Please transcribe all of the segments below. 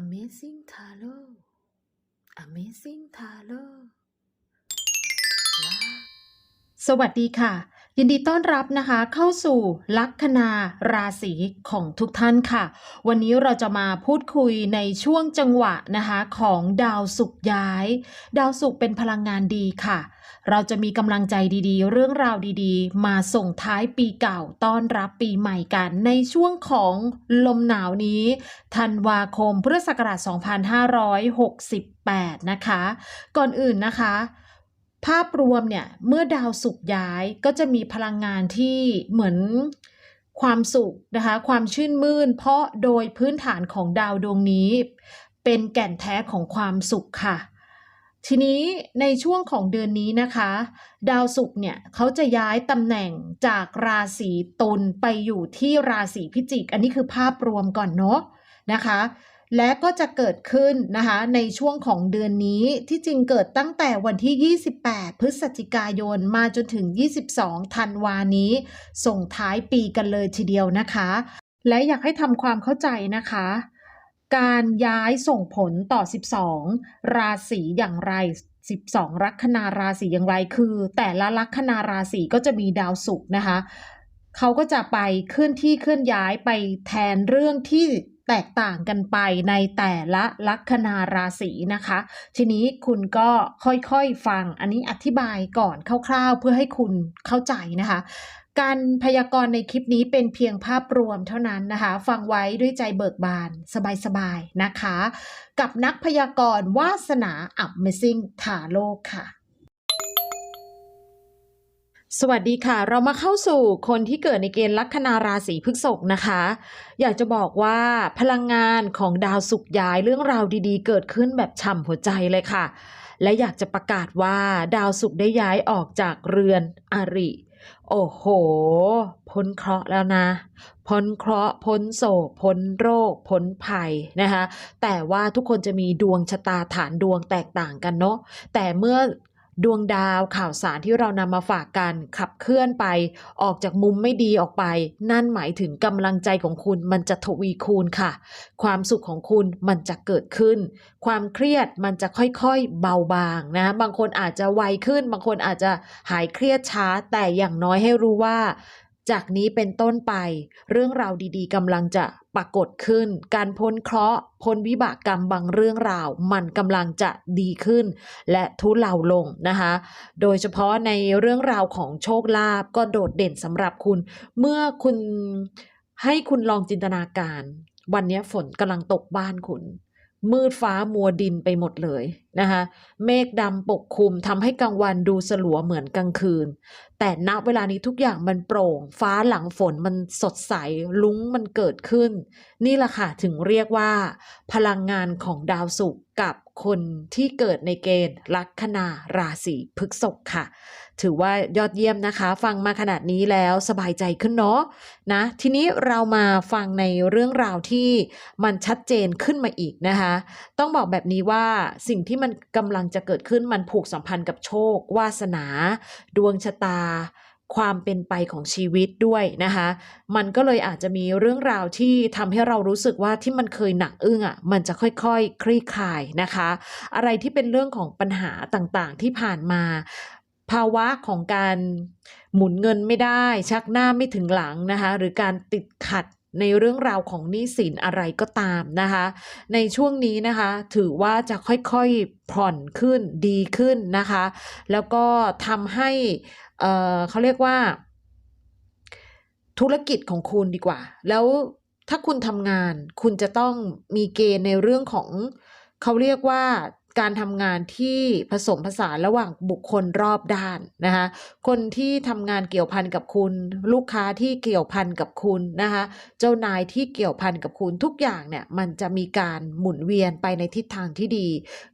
Amazing Tarot Amazing Tarot สวัสดีค่ะ ยินดีต้อนรับนะคะเข้าสู่ลัคนาราศีของทุกท่านค่ะ วันนี้เราจะมาพูดคุยในช่วงจังหวะนะคะของดาวศุกย้าย ดาวศุกเป็นพลังงานดีค่ะ เราจะมีกำลังใจดีๆ เรื่องราวดีๆ มาส่งท้ายปีเก่าต้อนรับปีใหม่กัน ในช่วงของลมหนาวนี้ธันวาคมพุทธศักราช2568 นะคะ ก่อนอื่นนะคะ ภาพรวมเนี่ยเมื่อดาวศุกร์ย้ายก็จะมีพลังงานที่เหมือนความสุขนะคะความชื่นมื่น เพราะโดยพื้นฐานของดาวดวงนี้ เป็นแก่นแท้ของความสุขค่ะ ทีนี้ในช่วงของเดือนนี้นะคะ ดาวศุกร์เนี่ยเขาจะย้ายตำแหน่งจากราศีตุลไปอยู่ที่ราศีพิจิก อันนี้คือภาพรวมก่อนเนาะนะคะ และก็จะเกิดขึ้นนะคะในช่วงของเดือนนี้ที่จริงเกิดตั้งแต่วันที่ 28 พฤศจิกายนมาจนถึง 22 ธันวานี้ ส่งท้ายปีกันเลยทีเดียวนะคะ และอยากให้ทำความเข้าใจนะคะการย้ายส่งผลต่อ 12 ราศีอย่างไร 12 ลัคนาราศีอย่างไร คือ แต่ละลัคนาราศีก็จะมีดาวศุกร์นะคะ เขาก็จะไปเคลื่อนที่เคลื่อนย้ายไปแทนเรื่องที่ แตกต่างกันไปในแต่ละลัคนาราศีนะคะ ทีนี้คุณก็ค่อยๆฟังอันนี้อธิบายก่อนคร่าวๆ เพื่อให้คุณเข้าใจนะคะการพยากรณ์ในคลิปนี้เป็นเพียงภาพรวมเท่านั้นนะคะ ฟังไว้ด้วยใจเบิกบานสบายๆนะคะ กับนักพยากรณ์วาสนา Amazing ถาโลกค่ะ สวัสดีค่ะ เรามาเข้าสู่คนที่เกิดในเกณฑ์ลัคนาราศีพฤษภนะคะ อยากจะบอกว่าพลังงานของดาวศุกย้ายเรื่องราวดีๆ เกิดขึ้นแบบฉ่ำหัวใจเลยค่ะ และอยากจะประกาศว่าดาวศุกได้ย้ายออกจากเรือนอริ โอ้โห พ้นเคราะห์แล้วนะ พ้นเคราะห์พ้นโศกพ้นโรค พ้นภัยนะคะ แต่ว่าทุกคนจะมีดวงชะตาฐานดวงแตกต่างกันเนาะแต่เมื่อ ดวงดาวข่าวสารที่เรานำมาฝากกันขับเคลื่อนไป ออกจากมุมไม่ดีออกไป นั่นหมายถึงกำลังใจของคุณมันจะทวีคูณค่ะ ความสุขของคุณมันจะเกิดขึ้น ความเครียดมันจะค่อยๆเบาบางนะ บางคนอาจจะไวขึ้น บางคนอาจจะหายเครียดช้าแต่อย่างน้อยให้รู้ว่า จากนี้เป็นต้นไป เรื่องราวดีๆกำลังจะปรากฏขึ้น การพ้นเคราะห์พ้นวิบากกรรมบางเรื่องราว มันกำลังจะดีขึ้น และทุเลาลงนะคะ โดยเฉพาะในเรื่องราวของโชคลาภก็โดดเด่นสำหรับคุณ เมื่อคุณให้คุณลองจินตนาการ วันนี้ฝนกำลังตกบ้านคุณ มืดฟ้ามัวดินไปหมดเลย นะคะเมฆดำปกคลุมทำให้กลางวันดูสลัวเหมือนกลางคืน แต่ณเวลานี้ทุกอย่างมันโปร่ง ฟ้าหลังฝนมันสดใสลุ้งมันเกิดขึ้น นี่แหละค่ะถึงเรียกว่า พลังงานของดาวศุกร์กับคนที่เกิดในเกณฑ์ลัคนาราศีพฤษภค่ะ ถือว่ายอดเยี่ยมนะคะ ฟังมาขนาดนี้แล้วสบายใจขึ้นเนาะนะ ทีนี้เรามาฟังในเรื่องราวที่มันชัดเจนขึ้นมาอีกนะคะ ต้องบอกแบบนี้ว่าสิ่งที่มันกำลังจะเกิดขึ้นมันผูกสัมพันธ์กับโชค วาสนา ดวงชะตา ความเป็นไปของชีวิตด้วยนะคะ มันก็เลยอาจจะมีเรื่องราวที่ทำให้เรารู้สึกว่าที่มันเคยหนักอึ้งอะ มันจะค่อยๆคคลี่คลายนะคะ อะไรที่เป็นเรื่องของปัญหาต่างๆ ที่ผ่านมาภาวะของการหมุนเงินไม่ได้ ชักหน้าไม่ถึงหลังนะคะ หรือการติดขัด ในเรื่องราวของหนี้สินอะไรก็ตามนะคะ ในช่วงนี้นะคะ ถือว่าจะค่อยๆผ่อนขึ้นดีขึ้นนะคะ แล้วก็ทำให้เอ่อเขาเรียกว่า ธุรกิจของคุณดีกว่า แล้วถ้าคุณทำงาน คุณจะต้องมีเกณฑ์ในเรื่องของเขาเรียกว่า การทำงานที่ผสมผสานระหว่างบุคคลรอบด้านนะคะคนที่ทำงานเกี่ยวพันกับคุณ ลูกค้าที่เกี่ยวพันกับคุณนะคะเจ้านายที่เกี่ยวพันกับคุณทุกอย่างเนี่ยมันจะมีการหมุนเวียนไปในทิศทางที่ดี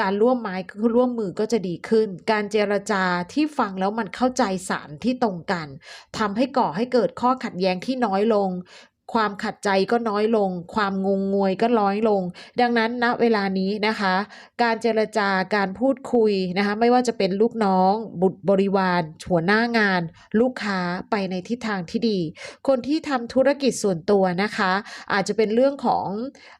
การร่วมไม้ร่วมมือก็จะดีขึ้น การเจรจาที่ฟังแล้วมันเข้าใจสารที่ตรงกันทำให้ก่อให้เกิดข้อขัดแย้งที่น้อยลง ความขัดใจก็น้อยลง ความงงงวยก็น้อยลง ดังนั้นณเวลานี้นะคะ การเจรจาการพูดคุยนะคะไม่ว่าจะเป็นลูกน้อง บุตรบริวารหัวหน้างาน ลูกค้าไปในทิศทางที่ดี คนที่ทำธุรกิจส่วนตัวนะคะ อาจจะเป็นเรื่องของ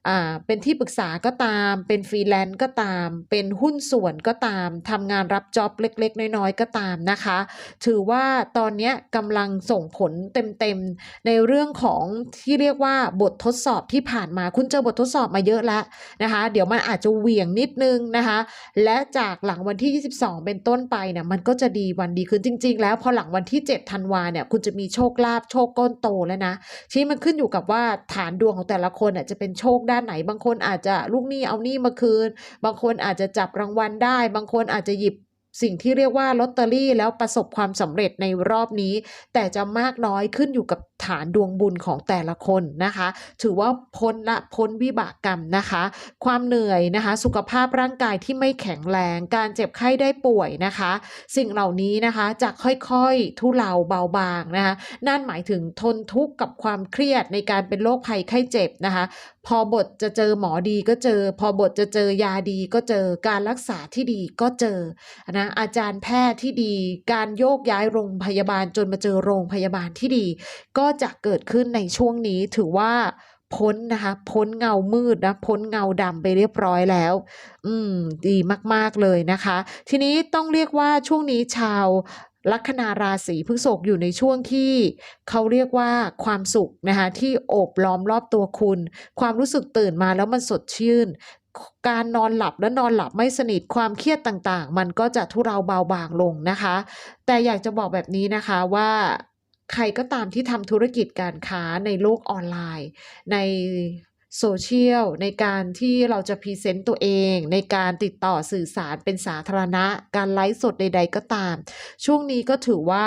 อ่าเป็นที่ปรึกษาก็ตาม เป็นฟรีแลนซ์ก็ตาม เป็นหุ้นส่วนก็ตามทำงานรับจ็อบเล็ก ๆ น้อยๆก็ตามนะคะ ถือว่าตอนนี้กำลังส่งผลเต็มๆในเรื่องของที่เรียกว่าบททดสอบที่ผ่านมา คุณเจอบททดสอบมาเยอะแล้วนะคะ เดี๋ยวมันอาจจะเหวี่ยงนิดนึงนะคะ และจากหลังวันที่ 22 เป็นต้นไปเนี่ยมันก็จะดีวันดีขึ้นจริง ๆ แล้วพอหลังวันที่7ธันวาเนี่ยคุณจะมีโชคลาภโชคก้อนโตแล้วนะที่มันขึ้นอยู่กับว่าฐานดวงของแต่ละคนอะจะเป็นโชคด้านไหน บางคนอาจจะลูกหนี้เอาหนี้มาคืน บางคนอาจจะจับรางวัลได้ บางคนอาจจะหยิบ สิ่งที่เรียกว่าลอตเตอรี่แล้วประสบความสำเร็จในรอบนี้ แต่จะมากน้อยขึ้นอยู่กับฐานดวงบุญของแต่ละคนนะคะ ถือว่าพ้นละพ้นวิบากกรรมนะคะ ความเหนื่อยนะคะ สุขภาพร่างกายที่ไม่แข็งแรง การเจ็บไข้ได้ป่วยนะคะ สิ่งเหล่านี้นะคะจะค่อยๆทุเลาเบาบางนะคะนั่นหมายถึงทนทุกข์กับความเครียดในการเป็นโรคภัยไข้เจ็บนะคะ พอบทจะเจอหมอดีก็เจอ พอบทจะเจอยาดีก็เจอการรักษาที่ดีก็เจอนะอาจารย์แพทย์ที่ดี การโยกย้ายโรงพยาบาลจนมาเจอโรงพยาบาลที่ดี ก็จะเกิดขึ้นในช่วงนี้ถือว่าพ้นนะคะพ้นเงามืดนะพ้นเงาดำไปเรียบร้อยแล้ว อืม ดีมากๆเลยนะคะ ทีนี้ต้องเรียกว่าช่วงนี้ชาวลัคนาราศีพฤษภอยู่ในช่วงที่เขาเรียกว่าความสุขนะคะที่โอบล้อมรอบตัวคุณ ความรู้สึกตื่นมาแล้วมันสดชื่น การนอนหลับและนอนหลับไม่สนิทความเครียดต่างๆ มันก็จะทุเราเบาบางลงนะคะ แต่อยากจะบอกแบบนี้นะคะว่าใครก็ตามที่ทำธุรกิจการค้าในโลกออนไลน์ ใน โซเชียลในการที่เราจะพรีเซนต์ตัวเอง ในการติดต่อสื่อสารเป็นสาธารณะ การไลฟ์สดใด ๆ ก็ตาม ช่วงนี้ก็ถือว่า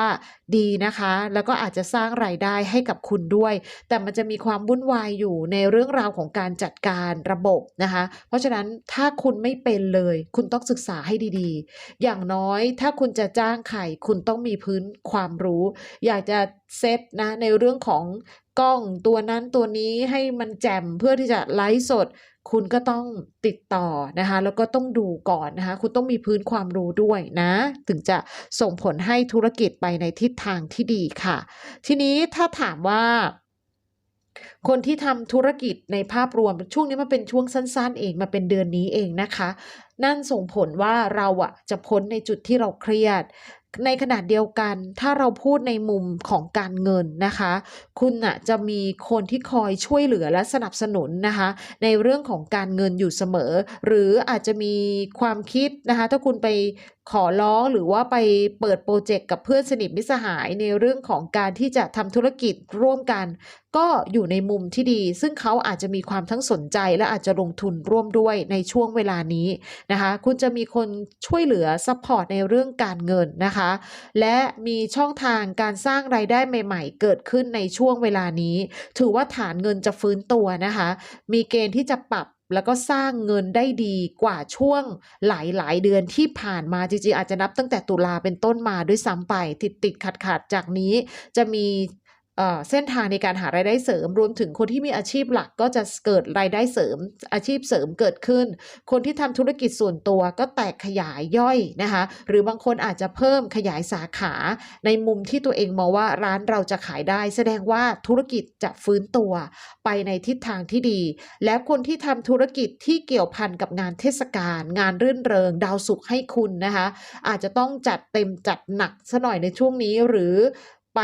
ดีนะคะ แล้วก็อาจจะสร้างรายได้ให้กับคุณด้วย แต่มันจะมีความวุ่นวายอยู่ในเรื่องราวของการจัดการระบบนะคะ เพราะฉะนั้นถ้าคุณไม่เป็นเลย คุณต้องศึกษาให้ดีๆ อย่างน้อยถ้าคุณจะจ้างใครคุณต้องมีพื้นความรู้ อยากจะ เซตนะในเรื่องของกล้องตัวนั้นตัวนี้ให้มันแจ่มเพื่อที่จะไลฟ์สด คุณก็ต้องติดต่อนะคะแล้วก็ต้องดูก่อนนะคะคุณต้องมีพื้นความรู้ด้วยนะ ถึงจะส่งผลให้ธุรกิจไปในทิศทางที่ดีค่ะ ทีนี้ถ้าถามว่าคนที่ทำธุรกิจในภาพรวมช่วงนี้มันเป็นช่วงสั้นๆ เองมาเป็นเดือนนี้เองนะคะ นั่นส่งผลว่าเราอะจะพ้นในจุดที่เราเครียด ในขณะเดียวกันถ้าเราพูดในมุมของการเงินนะคะ คุณอะจะมีคนที่คอยช่วยเหลือและสนับสนุนนะคะ ในเรื่องของการเงินอยู่เสมอ หรืออาจจะมีความคิดนะคะ ถ้าคุณไปขอร้องหรือว่าไปเปิดโปรเจกต์กับเพื่อนสนิทมิสหายในเรื่องของการที่จะทำธุรกิจร่วมกัน ก็อยู่ในมุมที่ดี ซึ่งเขาอาจจะมีความทั้งสนใจและอาจจะลงทุนร่วมด้วยในช่วงเวลานี้นะคะ คุณจะมีคนช่วยเหลือซัพพอร์ตในเรื่องการเงินนะคะ และมีช่องทางการสร้างรายได้ใหม่ ๆ เกิดขึ้นในช่วงเวลานี้ ถือว่าฐานเงินจะฟื้นตัวนะคะ มีเกณฑ์ที่จะปรับแล้วก็สร้างเงินได้ดีกว่าช่วงหลายๆเดือนที่ผ่านมาจริงๆอาจจะนับตั้งแต่ตุลาเป็นต้นมาด้วยซ้ำไปติดติดขัดขัดจากนี้จะมี เส้นทางในการหารายได้เสริม รวมถึงคนที่มีอาชีพหลักก็จะเกิดรายได้เสริม อาชีพเสริมเกิดขึ้น คนที่ทำธุรกิจส่วนตัวก็แตกขยายย่อยนะคะ หรือบางคนอาจจะเพิ่มขยายสาขาในมุมที่ตัวเองมองว่าร้านเราจะขายได้ แสดงว่าธุรกิจจะฟื้นตัว ไปในทิศทางที่ดี และคนที่ทำธุรกิจที่เกี่ยวพันกับงานเทศกาลงานรื่นเริง ดาวสุขให้คุณนะคะ อาจจะต้องจัดเต็มจัดหนักซะหน่อยในช่วงนี้หรือไป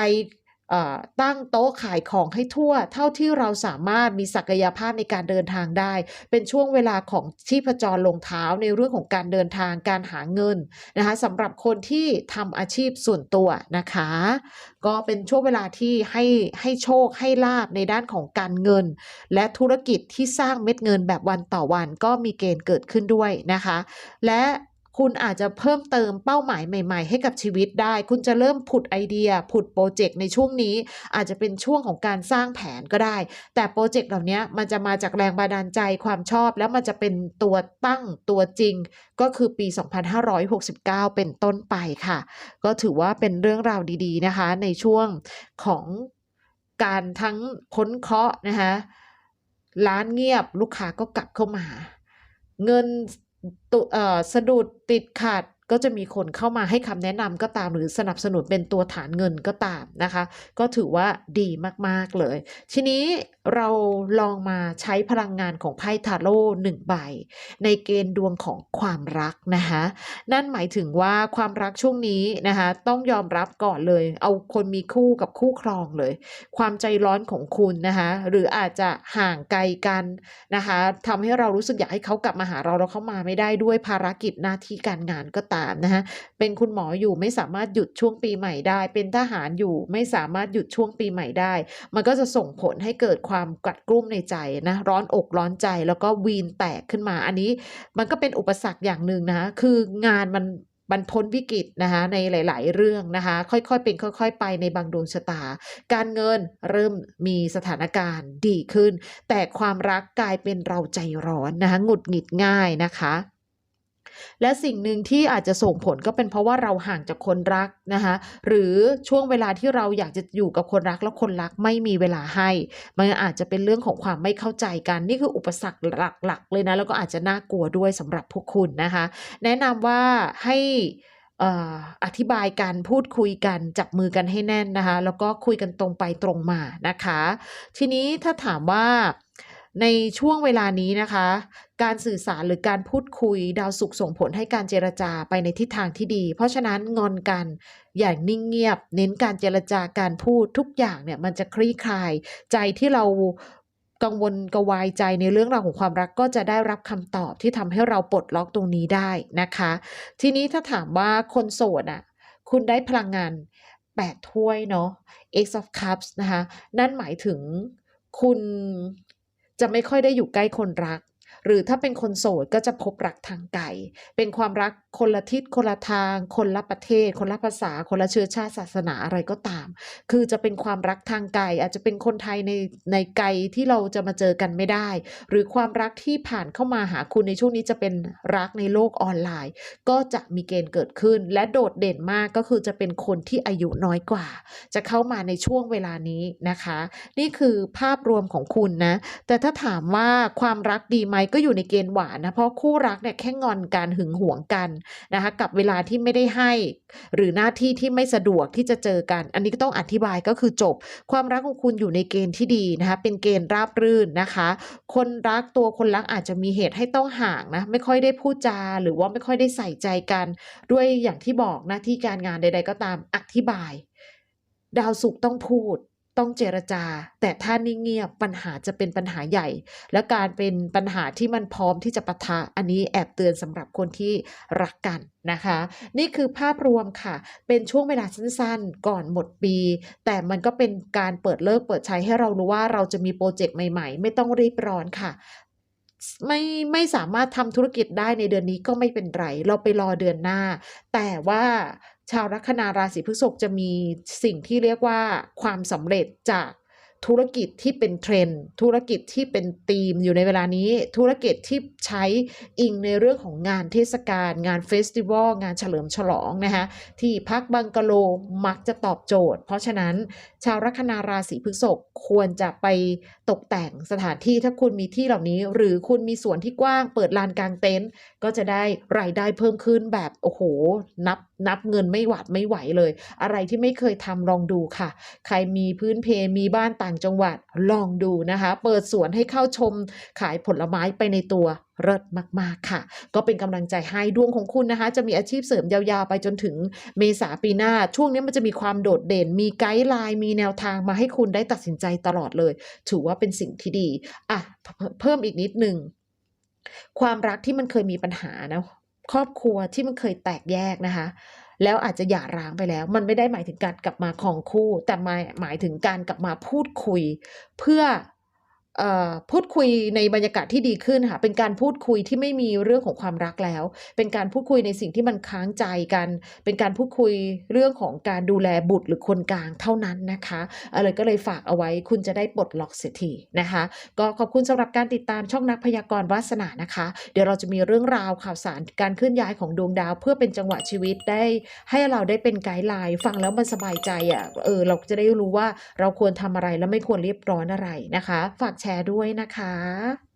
ตั้งโต๊ะขายของให้ทั่ว เท่าที่เราสามารถมีศักยภาพในการเดินทางได้ เป็นช่วงเวลาของชีพจรลงเท้าในเรื่องของการเดินทางการหาเงินนะคะสำหรับคนที่ทำอาชีพส่วนตัวนะคะ ก็เป็นช่วงเวลาที่ให้ให้โชคให้ลาบในด้านของการเงิน และธุรกิจที่สร้างเม็ดเงินแบบวันต่อวันก็มีเกณฑ์เกิดขึ้นด้วยนะคะ และ คุณอาจจะเพิ่มเติมเป้าหมายใหม่ ๆ ให้กับชีวิตได้ คุณจะเริ่มผุดไอเดีย ผุดโปรเจกต์ในช่วงนี้ อาจจะเป็นช่วงของการสร้างแผนก็ได้ แต่โปรเจกต์เหล่านี้มันจะมาจากแรงบันดาลใจความชอบ แล้วมันจะเป็นตัวตั้งตัวจริง ก็คือปี 2569 เป็นต้นไปค่ะ ก็ถือว่าเป็นเรื่องราวดี ๆ นะคะ ในช่วงของการทั้งพ้นเคาะนะคะร้านเงียบลูกค้าก็กลับเข้ามา เงิน ตุเอ่อสะดุดติดขัด ก็จะมีคนเข้ามาให้คำแนะนำก็ตามหรือสนับสนุนเป็นตัวฐานเงินก็ตามนะคะ ก็ถือว่าดีมากๆเลย ทีนี้เราลองมาใช้พลังงานของไพ่ทาโร่หนึ่งใบ ในเกณฑ์ดวงของความรักนะคะนั่นหมายถึงว่าความรักช่วงนี้นะคะต้องยอมรับก่อนเลย เอาคนมีคู่กับคู่ครองเลย ความใจร้อนของคุณนะคะหรืออาจจะห่างไกลกันนะคะทำให้เรารู้สึกอยากให้เขากลับมาหาเราแล้วเขามาไม่ได้ด้วยภารกิจหน้าที่การงานก็ตามนะคะเป็นคุณหมออยู่ไม่สามารถหยุดช่วงปีใหม่ได้ เป็นทหารอยู่ไม่สามารถหยุดช่วงปีใหม่ได้ มันก็จะส่งผลให้เกิดความกัดกลุ้มในใจนะร้อนอกร้อนใจแล้วก็วีนแตกขึ้นมา อันนี้มันก็เป็นอุปสรรคอย่างหนึ่งนะคะคืองานมันบรรพ้นวิกฤตนะคะในหลาย ๆ เรื่องนะคะค่อยๆเป็นค่อย ๆ ไปในบางดวงชะตา การเงินเริ่มมีสถานการณ์ดีขึ้น แต่ความรักกลายเป็นเราใจร้อนนะคะหงุดหงิดง่ายนะคะ และสิ่งหนึ่งที่อาจจะส่งผลก็เป็นเพราะว่าเราห่างจากคนรักนะคะหรือช่วงเวลาที่เราอยากจะอยู่กับคนรักแล้วคนรักไม่มีเวลาให้ มันอาจจะเป็นเรื่องของความไม่เข้าใจกันนี่คืออุปสรรคหลักๆ เลยนะแล้วก็อาจจะน่ากลัวด้วยสำหรับพวกคุณนะคะแนะนำว่าให้เอ่ออธิบายกันพูดคุยกันจับมือกันให้แน่นนะคะ แล้วก็คุยกันตรงไปตรงมานะคะ ทีนี้ถ้าถามว่า ในช่วงเวลานี้นะคะ การสื่อสารหรือการพูดคุยดาวสุขส่งผลให้การเจรจาไปในทิศทางที่ดี เพราะฉะนั้นงอนกันอย่างนิ่งเงียบ เน้นการเจรจาการพูดทุกอย่างเนี่ยมันจะคลี่คลาย ใจที่เรากังวลกวายใจในเรื่องราวของความรักก็จะได้รับคำตอบที่ทำให้เราปลดล็อกตรงนี้ได้นะคะ ทีนี้ถ้าถามว่าคนโสดอะคุณได้พลังงาน 8 ถ้วยเนาะ X of Cups นะคะ นั่นหมายถึงคุณ จะไม่ค่อยได้อยู่ใกล้คนรัก หรือถ้าเป็นคนโสดก็จะพบรักทางไกล เป็นความรักคนละทิศคนละทาง คนละประเทศ คนละภาษา คนละเชื้อชาติศาสนาอะไรก็ตาม คือจะเป็นความรักทางไกล อาจจะเป็นคนไทยในในไกลที่เราจะมาเจอกันไม่ได้ หรือความรักที่ผ่านเข้ามาหาคุณในช่วงนี้จะเป็นรักในโลกออนไลน์ ก็จะมีเกณฑ์เกิดขึ้น และโดดเด่นมากก็คือจะเป็นคนที่อายุน้อยกว่า จะเข้ามาในช่วงเวลานี้นะคะ นี่คือภาพรวมของคุณนะ แต่ถ้าถามว่าความรักดีไหมก็อยู่ในเกณฑ์หวานนะเพราะคู่รักเนี่ยแค่งอนกันหึงหวงกันนะคะกับเวลาที่ไม่ได้ให้ หรือหน้าที่ที่ไม่สะดวกที่จะเจอกัน อันนี้ก็ต้องอธิบายก็คือจบ ความรักของคุณอยู่ในเกณฑ์ที่ดีนะคะเป็นเกณฑ์ราบรื่นนะคะ คนรักตัวคนรักอาจจะมีเหตุให้ต้องห่างนะไม่ค่อยได้พูดจาหรือว่าไม่ค่อยได้ใส่ใจกัน ด้วยอย่างที่บอกหน้าที่การงานใด ๆ ก็ตามอธิบาย ดาวศุกร์ต้องพูด ต้องเจรจา แต่ถ้านิ่งเงียบปัญหาจะเป็นปัญหาใหญ่ และการเป็นปัญหาที่มันพร้อมที่จะปะทะอันนี้แอบเตือนสำหรับคนที่รักกันนะคะ นี่คือภาพรวมค่ะ เป็นช่วงเวลาสั้นๆ ก่อนหมดปี แต่มันก็เป็นการเปิดเลิกเปิดใช้ให้เรารู้ว่าเราจะมีโปรเจกต์ใหม่ๆ ไม่ต้องรีบร้อนค่ะไม่ไม่สามารถทำธุรกิจได้ในเดือนนี้ก็ไม่เป็นไร เราไปรอเดือนหน้า แต่ว่า ชาวลัคนาราศีพฤษภจะมีสิ่งที่เรียกว่าความสำเร็จจาก ธุรกิจที่เป็นเทรนด์ธุรกิจที่เป็นธีมอยู่ในเวลานี้ ธุรกิจที่ใช้อิงในเรื่องของงานเทศกาล งานเฟสติวัลงานเฉลิมฉลองนะคะที่พักบังกะโลมักจะตอบโจทย์ เพราะฉะนั้นชาวลัคนาราศีพฤษภควรจะไปตกแต่งสถานที่ถ้าคุณมีที่เหล่านี้ หรือคุณมีสวนที่กว้างเปิดลานกลางเต็นท์ก็จะได้รายได้เพิ่มขึ้นแบบโอ้โห นับนับเงินไม่หวาดไม่ไหวเลย อะไรที่ไม่เคยทำลองดูค่ะ ใครมีพื้นเพมีบ้านต่างจังหวัดลองดูนะคะ เปิดสวนให้เข้าชมขายผลไม้ไปในตัวเลิศมาก ๆ ค่ะ ก็เป็นกำลังใจให้ดวงของคุณนะคะ จะมีอาชีพเสริมยาวๆ ไปจนถึงเมษาปีหน้า ช่วงนี้มันจะมีความโดดเด่น มีไกด์ไลน์ มีแนวทางมาให้คุณได้ตัดสินใจตลอดเลย ถือว่าเป็นสิ่งที่ดี อะ เพิ่มอีกนิดหนึ่ง ความรักที่มันเคยมีปัญหานะ ครอบครัวที่มันเคยแตกแยกนะคะ แล้วอาจจะหย่าร้างไปแล้ว มันไม่ได้หมายถึงการกลับมาของคู่ แต่หมายหมายถึงการกลับมาพูดคุย เพื่อ พูดคุยในบรรยากาศที่ดีขึ้นค่ะ เป็นการพูดคุยที่ไม่มีเรื่องของความรักแล้ว เป็นการพูดคุยในสิ่งที่มันค้างใจกัน เป็นการพูดคุยเรื่องของการดูแลบุตรหรือคนกลางเท่านั้นนะคะอะไรก็เลยฝากเอาไว้คุณจะได้ปลดล็อกเสียทีนะคะ ก็ขอบคุณสำหรับการติดตามช่องนักพยากรณ์วาสนานะคะ เดี๋ยวเราจะมีเรื่องราวข่าวสารการเคลื่อนย้ายของดวงดาว เพื่อเป็นจังหวะชีวิตได้ให้เราได้เป็นไกด์ไลน์ฟังแล้วมันสบายใจอะเออเราจะได้รู้ว่าเราควรทำอะไรและไม่ควรเรียบร้อนอะไรนะคะ ฝากแชร์ด้วยนะคะ